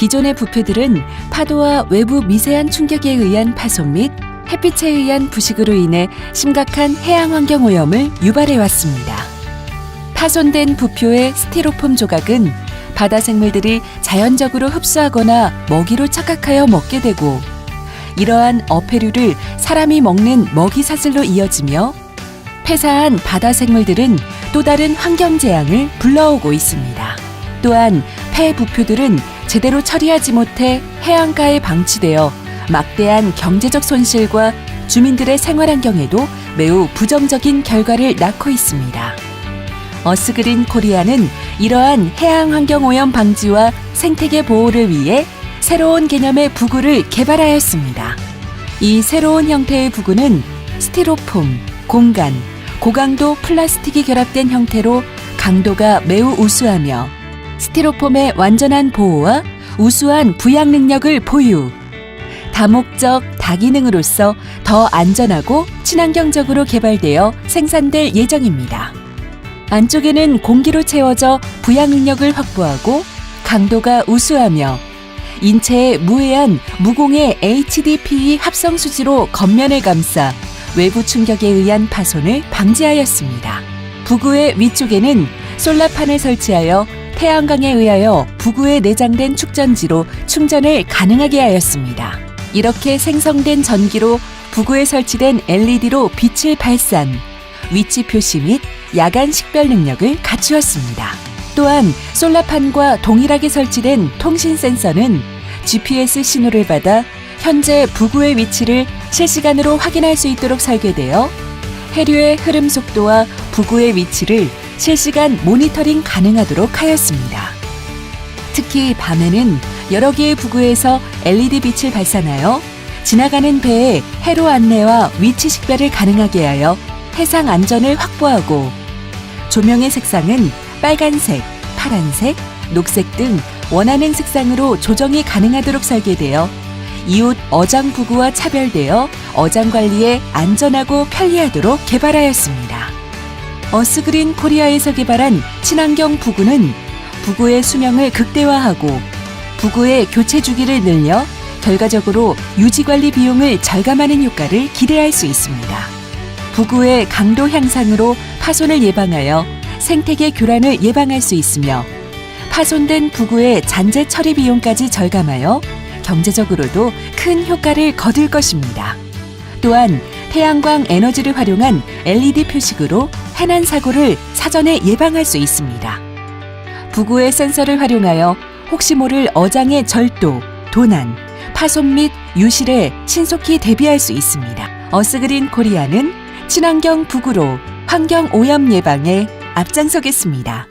기존의 부표들은 파도와 외부 미세한 충격에 의한 파손 및 햇빛에 의한 부식으로 인해 심각한 해양 환경 오염을 유발해 왔습니다. 파손된 부표의 스티로폼 조각은 바다 생물들이 자연적으로 흡수하거나 먹이로 착각하여 먹게 되고 이러한 어패류를 사람이 먹는 먹이 사슬로 이어지며 폐사한 바다 생물들은 또 다른 환경 재앙을 불러오고 있습니다. 또한 폐 부표들은 제대로 처리하지 못해 해안가에 방치되어 막대한 경제적 손실과 주민들의 생활 환경에도 매우 부정적인 결과를 낳고 있습니다. 어스그린 코리아는 이러한 해양 환경 오염 방지와 생태계 보호를 위해 새로운 개념의 부구를 개발하였습니다. 이 새로운 형태의 부구는 스티로폼, 공간, 고강도 플라스틱이 결합된 형태로 강도가 매우 우수하며 스티로폼의 완전한 보호와 우수한 부양 능력을 보유. 다목적 다기능으로서 더 안전하고 친환경적으로 개발되어 생산될 예정입니다. 안쪽에는 공기로 채워져 부양 능력을 확보하고 강도가 우수하며 인체에 무해한 무공의 HDPE 합성 수지로 겉면을 감싸 외부 충격에 의한 파손을 방지하였습니다. 부구의 위쪽에는 솔라판을 설치하여 태양광에 의하여 부구에 내장된 축전지로 충전을 가능하게 하였습니다. 이렇게 생성된 전기로 부구에 설치된 LED로 빛을 발산, 위치 표시 및 야간 식별 능력을 갖추었습니다. 또한 솔라판과 동일하게 설치된 통신 센서는 GPS 신호를 받아 현재 부구의 위치를 실시간으로 확인할 수 있도록 설계되어 해류의 흐름 속도와 부구의 위치를 실시간 모니터링 가능하도록 하였습니다. 특히 밤에는 여러 개의 부구에서 LED 빛을 발산하여 지나가는 배의 해로 안내와 위치 식별을 가능하게 하여 해상 안전을 확보하고 조명의 색상은 빨간색, 파란색, 녹색 등 원하는 색상으로 조정이 가능하도록 설계되어 이웃 어장 부구와 차별되어 어장 관리에 안전하고 편리하도록 개발하였습니다. 어스그린 코리아에서 개발한 친환경 부구는 부구의 수명을 극대화하고 부구의 교체 주기를 늘려 결과적으로 유지 관리 비용을 절감하는 효과를 기대할 수 있습니다. 부구의 강도 향상으로 파손을 예방하여 생태계 교란을 예방할 수 있으며 파손된 부구의 잔재 처리 비용까지 절감하여 경제적으로도 큰 효과를 거둘 것입니다. 또한 태양광 에너지를 활용한 LED 표식으로 해난 사고를 사전에 예방할 수 있습니다. 부구의 센서를 활용하여 혹시 모를 어장의 절도, 도난, 파손 및 유실에 신속히 대비할 수 있습니다. 어스그린 코리아는 친환경 부구로 환경 오염 예방에 앞장서겠습니다.